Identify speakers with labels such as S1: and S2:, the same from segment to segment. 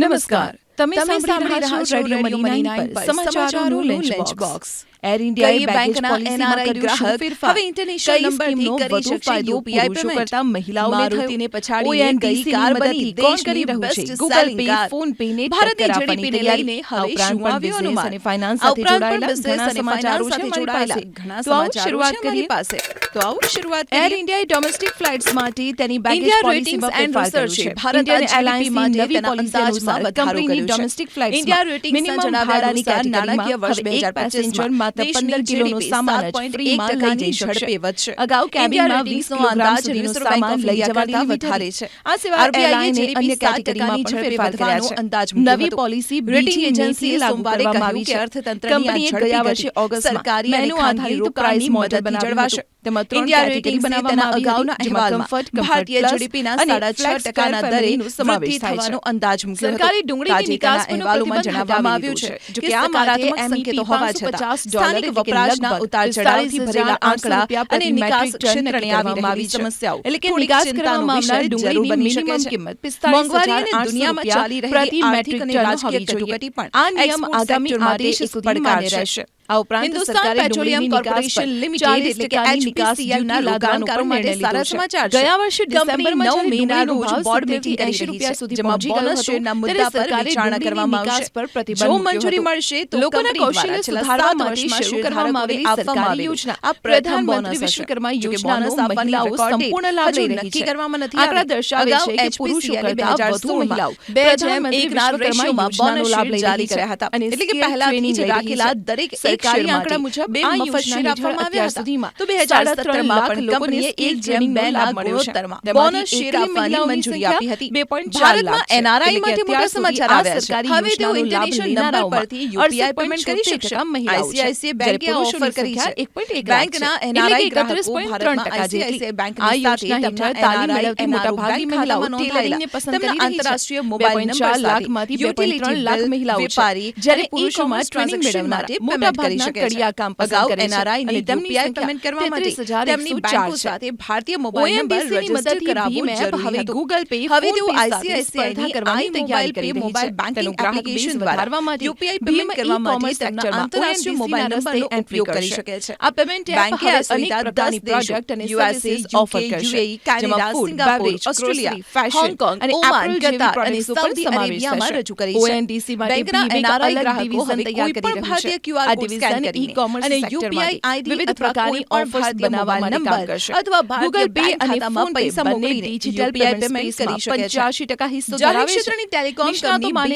S1: નમસ્કાર તમે સાંભળી રહ્યા છો રેડિયો મરીના સમાચારોનું લંચ બોક્સ એર ઇન્ડિયાએ ડોમેસ્ટિક ફ્લાઇટ્સ માટે તેની બેગેજ ડોમેસ્ટિક ફ્લાઇટ
S2: ઇન્ડિયા વર્ષ 2025
S1: માત્ર પંદર કિલોનો સામાન જ ફ્રીમાં લઈ
S2: ઝડપે વધશે.
S1: અગાઉ કેબિનમાં વીસનો
S2: અંદાજ
S1: સુધીનો સામાન લઈ
S2: જવાતા
S1: વધારે છે. આ સિવાય
S2: એરલાઈને
S1: અન્ય કેટેગરીમાં પણ ફેરફાર કર્યા છે.
S2: અંદાજ
S1: નવી પોલિસી
S2: રેટિંગ એજન્સીએ સોમવારે કહ્યું
S1: છે.
S2: અર્થતંત્રની આ ઝડપી ગતિ
S1: ઓગસ્ટ
S2: સરકારી અને ખાનગી
S1: પ્રાઇસ મોડલ બનાવશે તેમાં ત્રણ કેટેગરી બનાવવામાં
S2: અગાઉના અહેવાલમાં ભારતીય જીડીપીના સાડા છ ટકાના દરે વૃદ્ધિ થવાનો અંદાજ મૂક્યો હતો.
S1: ડુંગળીની નિકાસ
S2: અહેવાલોમાં જણાવવામાં આવ્યું છે કે આ મારાત્મક સંકેતો હોવા છતાં સ્થાનિક વપરાશના ઉતાર ચઢાવથી ભરેલા આંકડા અને નિકાસ ક્ષેત્રને આવી સમસ્યાઓ.
S1: એટલે કે નિકાસ કરવામાં આવનાર ડુંગળીની મિનિમમ કિંમત
S2: પિસ્તાળીસ હજાર દુનિયામાં ચાલી રહેલી આર્થિક અને રાજકીય કટોકટી પણ
S1: આ નિયમ આગામી આદેશ સુધી માન્ય રહેશે. આ ઉપરાંત સરકારે
S2: પેટ્રોલિયમ કોર્પોરેશન લિમિટેડ એટલે કે
S1: એચપીસીએલના
S2: રોકાણકારો માટે સારા સમાચાર છે.
S1: ગયા વર્ષે ડિસેમ્બરમાં
S2: નવ મે
S1: ના
S2: રોજ બોર્ડ મીટિંગ એંશી
S1: રૂપિયા સુધી પહોંચી ગયો હતો.
S2: શેરના મુદ્દા પર વિચારણા કરવામાં આવશે.
S1: પર પ્રતિબંધ
S2: જો મંજૂરી મળશે તો
S1: લોકોના કૌશલ્ય સુધારવા માટે શરૂ કરવામાં આવેલી સરકારી યોજના.
S2: આ
S1: પ્રધાનમંત્રી વિશ્વકર્મા યોજનાનો મહિલાઓ સંપૂર્ણ લાભ લઈ
S2: નક્કી કરવામાં નથી
S1: આંકડા દર્શાવે છે કે પુરુષો કરતા વધુ મહિલાઓ બે
S2: જેમ
S1: બોનસ
S2: લાભ
S1: લઈ
S2: રહ્યા હતા એટલે કે
S1: પહેલા
S2: રાખેલા દરેક
S1: સરકારી આંકડા મુજબ
S2: બે મફત શેર
S1: અત્યાર સુધીમાં
S2: તો 2017 માં પણ
S1: લોકોને
S2: એક જેમ બે
S1: લાખ મળ્યો તરમાં
S2: બોનસ શેર આપવાની મંજૂરી આપી હતી
S1: 2.4 લાખ એનઆરઆઈ
S2: માટે મોટા સમાચાર આવ્યા છે હવે તેઓ ઇન્ટરનેશનલ નંબર પરથી યુપીઆઈ પેમેન્ટ કરી શકશે આઈસીઆઈસીઆઈ બેંકે ઓફર કરી છે
S1: 1.1
S2: બેંકના
S1: એનઆરઆઈ
S2: ગ્રાહકો ભારતમાં
S1: જેટલી આ યોજના હેઠળ તાલીમ મેળવતી મોટાભાગની મહિલાઓ ટેલરિંગને પસંદ કરી
S2: આંતરરાષ્ટ્રીય મોબાઈલ નંબર
S1: લાખમાંથી 2.3 લાખ મહિલાઓ
S2: વેપારી
S1: જ્યારે પુરુષોમાં ટ્રેનિંગ મેળવનાર
S2: મોટાભાગે કરી શકે છે.
S1: કામ
S2: અગાઉ એનઆરઆઈ
S1: અને યુપીઆઈ
S2: પેમેન્ટ કરવા માટે તેમની બેંકો સાથે ભારતીય મોબાઈલ નંબર રજિસ્ટર કરાવવું
S1: હવે ગૂગલ પે
S2: હવે તેઓ
S1: આઈસીઆઈસીઆઈ
S2: ની
S1: કરવાની તૈયારી કરી
S2: મોબાઈલ
S1: બેંકિંગ
S2: એપ્લિકેશન
S1: વધારવા માટે યુપીઆઈ
S2: પેમેન્ટ કરવા માટે
S1: સેક્ટરમાં
S2: આંતરરાષ્ટ્રીય મોબાઈલ નંબરનો ઉપયોગ કરી શકે છે.
S1: આ પેમેન્ટ એપ હવે
S2: સુવિધા પ્રદાન
S1: પ્રોજેક્ટ અને
S2: યુએસએસ
S1: ઓફર કરશે.
S2: Canada Singapore Australia
S1: fashion
S2: Hong Kong
S1: અને
S2: ઓમાન કતાર અને સાઉદી અરેબિયામાં રજૂ કરી છે
S1: ઓએનડીસી માટે
S2: બેંકના
S1: એનઆરઆઈ
S2: ગ્રાહકો હવે
S1: તૈયાર કરી રહ્યા છે
S2: અથવા
S1: ગૂગલ
S2: પે
S1: અને ફોન મોકલી
S2: ડિજિટલ છે.
S1: 85% હિસ્સો ધરાવે છે.
S2: ટેલિકોમ કંપની
S1: માને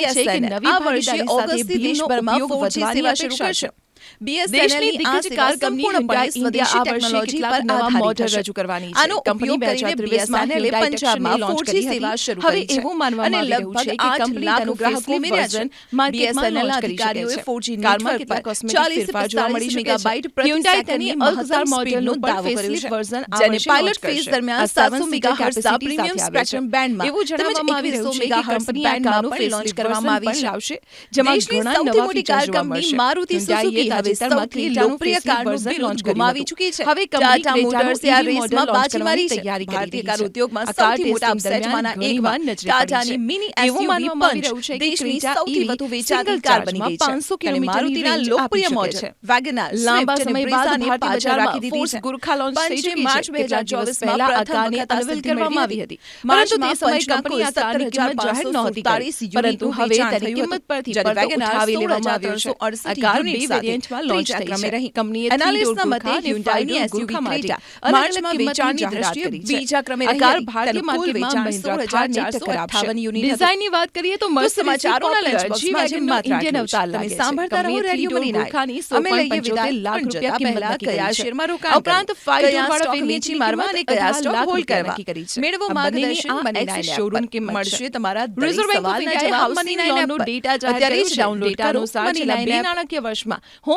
S2: કરશે. બીએસએનએલની
S1: દિગ્ગજ કાર કંપની
S2: ઇન્ડિયા
S1: આ વર્ષે નવા મોડલ રજૂ કરવાની છે.
S2: આનો
S1: કંપની બે
S2: હજાર ત્રેવીસમાં
S1: નેલે
S2: પંજાબમાં સેવા શરૂ કરી છે.
S1: હવે એવું
S2: અને લગભગ આઠ લાખ ગ્રાહકો
S1: વર્ઝન બીએસએનએલ
S2: અધિકારીઓએ
S1: ફોરજી
S2: નેટવર્ક પર કોસ્મેટિક
S1: ફેરફાર જોવા મળી શકે છે.
S2: હ્યુન્ડાઈ
S1: તેની
S2: અલગઝાર
S1: મોડલનો
S2: દાવો કર્યો
S1: વર્ઝન
S2: જેને પાયલટ ફેઝ દરમિયાન સાતસો
S1: મેગાહર્ટ્ઝના
S2: પ્રીમિયમ સ્પેક્ટ્રમ બેન્ડમાં
S1: એવું જણાવવામાં આવી રહ્યું છે કે કંપની આ કારનો
S2: લોન્ચ કરવામાં આવી છે
S1: જેમાં ઘણા નવા
S2: ફીચર
S1: જોવા
S2: મારુતિ સુઝુકી
S1: ના
S2: વિસ્તારમાં
S1: લોકપ્રિય
S2: કારનું
S1: લોન્ચ
S2: ગુમાવી ચૂકી છે.
S1: હવે કંપની
S2: મોટર્સે આ રેસમાં બાજી મારી
S1: તૈયારી કરી રહી
S2: કાર ઉદ્યોગમાં સૌથી મોટા અપસેટમાંના એકમાં ટાટાની મિની એસયુવી પંચ દેશની સૌથી વધુ વેચાતી કાર બની ગઈ છે.
S1: 500 કિલોમીટરના
S2: લોકપ્રિય મોડલ વેગનાર
S1: લાંબા સમય બાદ ભારતીય
S2: રાખી દીધી છે.
S1: ગુરખા લોન્ચ થઈ છે માર્ચ
S2: 2024
S1: પહેલા આ કારને
S2: અનવેલ
S1: કરવામાં આવી હતી પરંતુ તે સમયે કંપની આ કારની કિંમત જાહેર નહોતી કરી પરંતુ હવે તેની કિંમત પરથી
S2: વેગનાર
S1: ઉઠાવી લેવામાં આવ્યો છે આ કાર બે વેરિયન્ટ પોઈન્ટમાં
S2: લોન્ચ
S1: થઈ છે કંપનીએ
S2: એનાલિસ્ટના મતે હ્યુન્ડાઈની એસયુવી ક્રેટા અલગ અલગ દ્રષ્ટિએ બીજા ક્રમે રહી
S1: કાર ભારતીય માર્કેટમાં મહિન્દ્રા
S2: થારને
S1: ડિઝાઇનની વાત કરીએ તો
S2: સમાચારોના લંચબોક્સમાં આજે
S1: ઇન્ડિયન અવતાર લાગે
S2: સાંભળતા રહો રેડિયો
S1: મરીનાખાની
S2: અમે લઈએ વિદાય
S1: લાખ રૂપિયા કિંમતના
S2: કયા શેરમાં રોકાણ
S1: ઉપરાંત ફાયદો વાળો
S2: વેચી મારવા અને કયા સ્ટોક હોલ્ડ કરવા મેળવો માર્ગદર્શન મનીનાઈ
S1: શોરૂમ કે
S2: મળશે તમારા
S1: રિઝર્વ બેંક ઓફ ઇન્ડિયાએ
S2: હાઉસ મનીનાઈ
S1: ડેટા જાહેર કર્યો
S2: ડાઉનલોડ કરો સાચી
S1: નાણાકીય વર્ષમાં